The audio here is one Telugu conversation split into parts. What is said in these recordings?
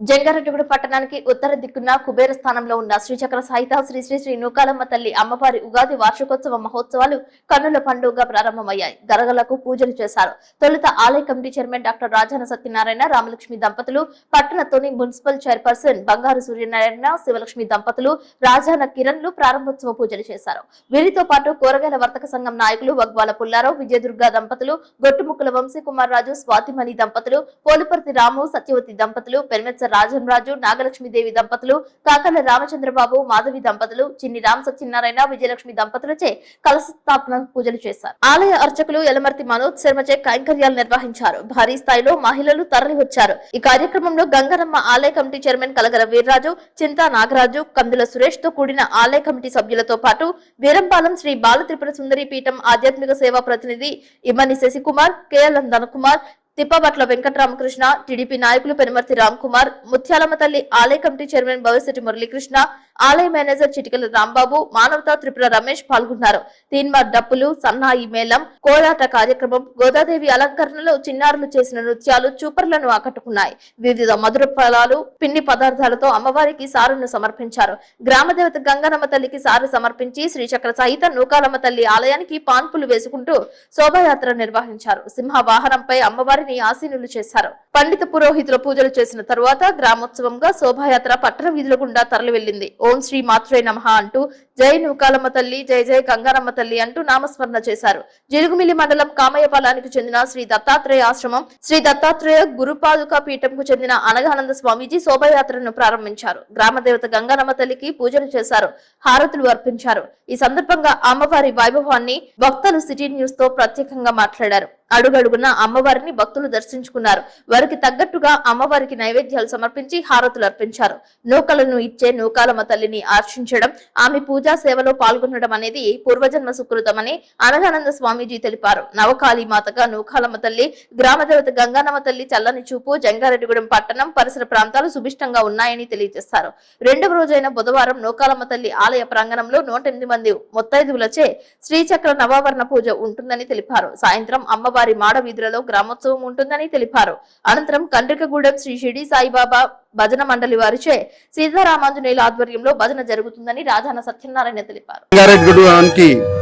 జంగారెడ్డిగూడ పట్టణానికి ఉత్తర దిక్కున కుబేర స్థానంలో ఉన్న శ్రీచక్ర సాయిత శ్రీ శ్రీ శ్రీ నూకాలమ్మ తల్లి అమ్మవారి ఉగాది వార్షికోత్సవ మహోత్సవాలు కన్నుల పండుగగా ప్రారంభమయ్యాయి. గరగలకు పూజలు చేశారు. తొలుత ఆలయ committee chairman doctor Rajana Satyanarayana Ramalakshmi దంపతులు పట్టణతోని మున్సిపల్ చైర్పర్సన్ బంగారు సూర్యనారాయణ శివలక్ష్మి దంపతులు రాజాన కిరణ్లు ప్రారంభోత్సవ పూజలు చేశారు. వీరితో పాటు కూరగాయల వర్తక సంఘం నాయకులు వగ్వాల పుల్లారావు విజయదుర్గ దంపతులు గొట్టుముక్కుల వంశీ కుమార్ రాజు స్వాతిమణి దంపతులు పోలుపర్తి రాము సత్యవతి దంపతులు పెరిమెత్స ప్రొఫెసర్ రాజు నాగలక్ష్మీదేవి దంపతులు కాకల రామచంద్రబాబు మాధవి దంపతులు చిన్ని రామ సత్యనారాయణ విజయలక్ష్మి దంపతులచే కలశస్థాపన పూజలు చేశారు. ఆలయ అర్చకులు ఎలమర్తి మనోజ్ శర్మచే కైంకర్యాలు నిర్వహించారు. భారీ స్థాయిలో మహిళలు తరలివచ్చారు. ఈ కార్యక్రమంలో గంగరమ్మ ఆలయ కమిటీ చైర్మన్ కలగర వీర్రాజు చింతా నాగరాజు కందుల సురేష్తో కూడిన ఆలయ కమిటీ సభ్యులతో పాటు వీరంపాలెం శ్రీ బాల త్రిపుర సుందరి పీఠం ఆధ్యాత్మిక సేవా ప్రతినిధి ఇమ్మని శశికుమార్ కేఎల్ఎన్ ధనకుమార్ తిప్పబట్ల వెంకటరామకృష్ణ టీడీపీ నాయకులు పెనుమర్తి రామ్ కుమార్ ముత్యాలమ్మ తల్లి ఆలయ కమిటీ చైర్మన్ భవిష్యత్ మురళీకృష్ణ ఆలయ మేనేజర్ చిటికల రాంబాబు మానవతా త్రిపుర రమేష్ పాల్గొన్నారు. తీన్మార్ డప్పులు సన్నాయి మేళం కోలాట కార్యక్రమం గోదాదేవి అలంకరణలో చిన్నారులు చేసిన నృత్యాలు చూపర్లను ఆకట్టుకున్నాయి. వివిధ మధుర ఫలాలు పిండి పదార్థాలతో అమ్మవారికి సారును సమర్పించారు. గ్రామదేవత గంగనమ్మ తల్లికి సారు సమర్పించి శ్రీచక్ర సహిత నూకాలమ్మ తల్లి ఆలయానికి పాన్పులు వేసుకుంటూ శోభాయాత్ర నిర్వహించారు. సింహ వాహనంపై అమ్మవారిని ఆసీనులు చేశారు. పండిత పురోహితుల పూజలు చేసిన తరువాత గ్రామోత్సవంగా శోభాయాత్ర పట్టణ వీధుల గుండా తరలి వెళ్ళింది ఓం శ్రీ మాత్రే నమ అంటూ జై నూకాలమ్మ తల్లి జై జై గంగారమ్మ తల్లి అంటూ నామస్మరణ చేశారు. జిలుగుమిల్లి మండలం కామయ్యపాలానికి చెందిన శ్రీ దత్తాత్రేయ ఆశ్రమం శ్రీ దత్తాత్రేయ గురుపాదుక పీఠంకు చెందిన అనగానంద స్వామీజీ శోభాయాత్రను ప్రారంభించారు. గ్రామదేవత గంగారమ్మ తల్లికి పూజలు చేశారు హారతులు అర్పించారు. ఈ సందర్భంగా అమ్మవారి వైభవాన్ని భక్తులు సిటీ న్యూస్తో ప్రత్యేకంగా మాట్లాడారు. అడుగడుగున అమ్మవారిని భక్తులు దర్శించుకున్నారు. వారికి తగ్గట్టుగా అమ్మవారికి నైవేద్యాలు సమర్పించి హారతులు అర్పించారు. నూకలను ఇచ్చే నూకాలమ్మ తల్లిని ఆర్షించడం ఆమె పూజా సేవలో పాల్గొనడం అనేది పూర్వజన్మ సుకృతమని అనగానంద స్వామీజీ తెలిపారు. నవకాళీ మాతగా నూకాలమ్మ తల్లి గ్రామదేవత గంగానమ్మ తల్లి చల్లని చూపు జంగారెడ్డిగూడెం పట్టణం పరిసర ప్రాంతాలు సుభిష్టంగా ఉన్నాయని తెలియజేశారు. రెండవ రోజైన బుధవారం నూకాలమ్మ తల్లి ఆలయ ప్రాంగణంలో నూట ఎనిమిది మంది ముత్తైదువులచే శ్రీచక్ర నవావరణ పూజ ఉంటుందని తెలిపారు. సాయంత్రం అమ్మవారి మాడ వీధులలో గ్రామోత్సవం ఉంటుందని తెలిపారు. అనంతరం కండ్రికగూడెం శ్రీ షిడి సాయిబాబా భజన మండలి వారిచే సీతారామాంజనేయుల ఆధ్వర్యంలో భజన జరుగుతుందని రాజాన సత్యనారాయణ తెలిపారు.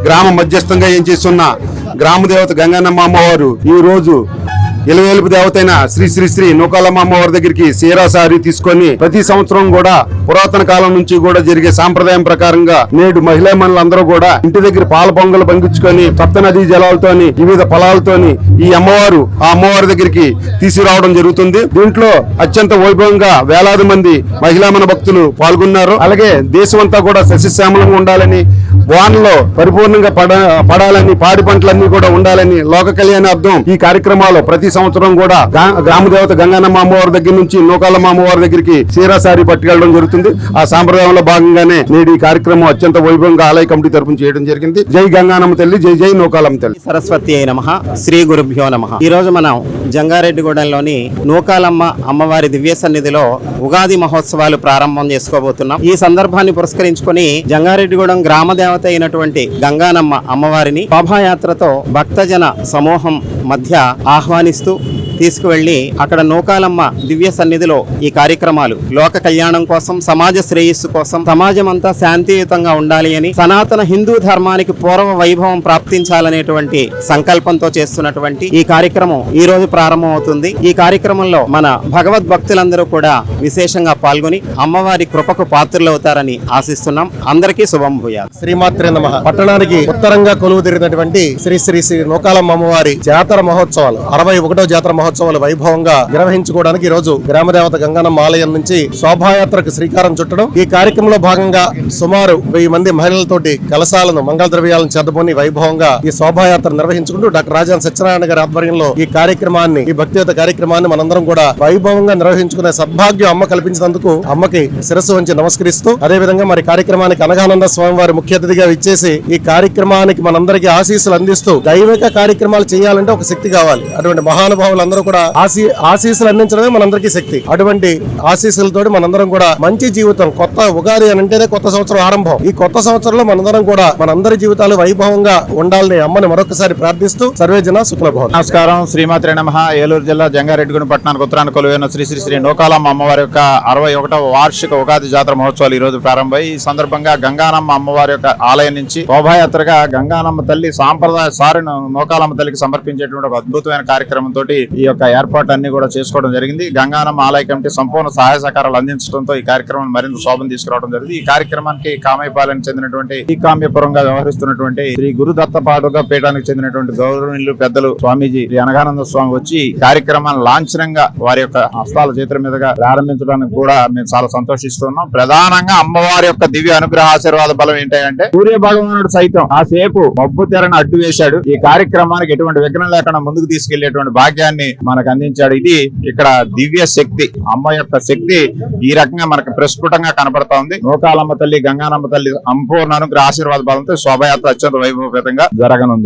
గ్రామ మధ్యస్థంగా ఏం చేస్తున్న గ్రామ దేవత గంగన్నమ్మ అమ్మవారు ఈ రోజు ఇలవేలుపు దేవతైన శ్రీ శ్రీ శ్రీ నూకాలమ్మ అమ్మవారి దగ్గరికి సీరాసారి తీసుకొని ప్రతి సంవత్సరం కూడా పురాతన కాలం నుంచి కూడా జరిగే సాంప్రదాయం ప్రకారంగా నేడు మహిళా మనులందరూ కూడా ఇంటి దగ్గర పాల పొంగలు పంపించుకొని సప్త నదీ జలాలతోని వివిధ ఫలాలతోని ఈ అమ్మవారు ఆ అమ్మవారి దగ్గరికి తీసుకురావడం జరుగుతుంది. దీంట్లో అత్యంత వైభవంగా వేలాది మంది మహిళా మన భక్తులు పాల్గొన్నారు. అలాగే దేశమంతా కూడా సస్యశ్యామలంగా ఉండాలని వానలో పరిపూర్ణంగా పడ పడాలని పాడి పంటలన్నీ కూడా ఉండాలని లోక కళ్యాణ అర్థం. ఈ కార్యక్రమాలు ప్రతి సంవత్సరం కూడా గా- గ్రామ దేవత గంగానమ్మ అమ్మవారి దగ్గర నుంచి నూకాలమ్మ అమ్మవారి దగ్గరికి సీరాసారి పట్టుకెళ్ళడం జరుగుతుంది. ఆ సాంప్రదాయంలో భాగంగానే నేడు ఈ కార్యక్రమం అత్యంత వైభవంగా ఆలయ కమిటీ తరపున చేయడం జరిగింది. జై గంగానమ్మ తల్లి జై జై నూకాలమ్మ తల్లి. సరస్వతి అయిన శ్రీ గురుభ్యో నమ. ఈ రోజు మనం జంగారెడ్డిగూడెంలోని నూకాలమ్మ అమ్మవారి దివ్య సన్నిధిలో ఉగాది మహోత్సవాలు ప్రారంభం చేసుకోబోతున్నాం. ఈ సందర్భాన్ని పురస్కరించుకొని జంగారెడ్డిగూడెం గ్రామ దేవత అయినటువంటి గంగానమ్మ అమ్మవారిని శోభాయాత్రతో భక్తజన సమూహం మధ్య ఆహ్వానిస్తూ తీసుకువెళ్ళి అక్కడ నూకాలమ్మ దివ్య సన్నిధిలో ఈ కార్యక్రమాలు. లోక కళ్యాణం కోసం సమాజ శ్రేయస్సు కోసం సమాజం అంతా శాంతియుతంగా ఉండాలి అని సనాతన హిందూ ధర్మానికి పూర్వ వైభవం ప్రాప్తించాలనేటువంటి సంకల్పంతో చేస్తున్నటువంటి ఈ కార్యక్రమం ఈ రోజు ప్రారంభం అవుతుంది ఈ కార్యక్రమంలో మన భగవద్ భక్తులందరూ కూడా విశేషంగా పాల్గొని అమ్మవారి కృపకు పాత్రులవుతారని ఆశిస్తున్నాం. అందరికీ శుభం భూయాలు శ్రీమాత్రే నమ. పట్టణానికి ఉత్తరంగా కొలువు తిరిగినటువంటి శ్రీ శ్రీ శ్రీ నూకాలమ్మ అమ్మవారి జాతర మహోత్సవాలు అరవై ఒకటో జాతర మహోత్సవాలు వైభవంగా నిర్వహించుకోవడానికి ఈ రోజు గ్రామదేవత గంగానమ్మ ఆలయం నుంచి శోభాయాత్రకు శ్రీకారం చుట్టడం. ఈ కార్యక్రమంలో భాగంగా సుమారు వెయ్యి మంది మహిళలతోటి కలశాలను మంగళ ద్రవ్యాలను చేతబోని వైభవంగా ఈ శోభాయాత్ర నిర్వహించుకుంటూ డాక్టర్ రాజాన్ సత్యనారాయణ గారి ఆధ్వర్యంలో ఈ కార్యక్రమాన్ని ఈ భక్తియుత కార్యక్రమాన్ని మనందరం కూడా వైభవంగా నిర్వహించుకునే సద్భాగ్యం అమ్మ కల్పించినందుకు అమ్మకి శిరస్సు వంచి నమస్కరిస్తూ అదే విధంగా మరి కార్యక్రమానికి అనగానంద స్వామి వారి ముఖ్య అతిథిగా అతిథిగా ఇచ్చేసి ఈ కార్యక్రమానికి మనందరికీ ఆశీస్సులు అందిస్తూ దైవిక కార్యక్రమాలు చేయాలంటే ఒక శక్తి కావాలి. అటువంటి మహానుభావులందరూ కూడా ఆశీ ఆశీస్సులు అందించడమే మనందరికీ శక్తి. అటువంటి ఆశీస్సులతో మనందరం కూడా మంచి జీవితం కొత్త ఉగాది అని అంటేనే కొత్త సంవత్సరం ఆరంభం. ఈ కొత్త సంవత్సరంలో మనందరం కూడా మనందరి జీవితాలు వైభవంగా ఉండాలని అమ్మని మరొకసారి ప్రార్థిస్తూ సర్వేజన శుక్లభవన్ నమస్కారం. శ్రీమాత్రి నమ. ఏలూరు జిల్లా జంగారెడ్డిగూడెం పట్టణానికి ఉత్తరాన కొలువైన శ్రీ శ్రీ శ్రీ నోకాలమ్మ అమ్మవారి యొక్క అరవై ఒకటవ వార్షిక ఉగాది జాతర మహోత్సవాలు ఈ రోజు ప్రారంభమై ఈ సందర్భంగా గంగానమ్మ అమ్మవారి యొక్క ఆలయం నుంచి శోభాయాత్రగా గంగానమ్మ తల్లి సాంప్రదాయ సారిను నోకాలమ్మ తల్లికి సమర్పించేటువంటి ఒక అద్భుతమైన కార్యక్రమం తోటి ఈ యొక్క ఏర్పాట్లన్నీ కూడా చేసుకోవడం జరిగింది. గంగానమ్మ ఆలయ కమిటీ సంపూర్ణ సహాయ సహకారాలు అందించడంతో ఈ కార్యక్రమం మరింత శోభం తీసుకురావడం జరిగింది. ఈ కార్యక్రమానికి కామైపాలెం చెందినటువంటి ఈ కామ్యపురంగా వ్యవహరిస్తున్నటువంటి శ్రీ గురుదత్త దత్తపాటుగా పీఠానికి చెందినటువంటి గౌరవనీయులు పెద్దలు స్వామీజీ శ్రీ అనగానంద స్వామి వచ్చి ఈ కార్యక్రమాన్ని లాంఛనంగా వారి యొక్క హస్తాల చేతుల మీదుగా ప్రారంభించడానికి కూడా మేము చాలా సంతోషిస్తున్నాం. ప్రధానంగా అమ్మవారి యొక్క దివ్య అనుగ్రహ ఆశీర్వాద బలం ఏంటంటే సూర్య భగవానుడు సైతం ఆ సేపు మబ్బు తెరను అడ్డు వేశాడు. ఈ కార్యక్రమానికి ఎటువంటి విఘ్నం లేకుండా ముందుకు తీసుకెళ్ళేటువంటి భాగ్యాన్ని మనకు అందించాడు. ఇది ఇక్కడ దివ్య శక్తి అమ్మ యొక్క శక్తి ఈ రకంగా మనకు ప్రస్ఫుటంగా కనబడతా ఉంది నూకాలమ్మ తల్లి గంగానమ్మ తల్లి సంపూర్ణ అనుగ్రహ ఆశీర్వాద బలంతో శోభయాత్ర అత్యంత వైభవపేతంగా జరగనుంది.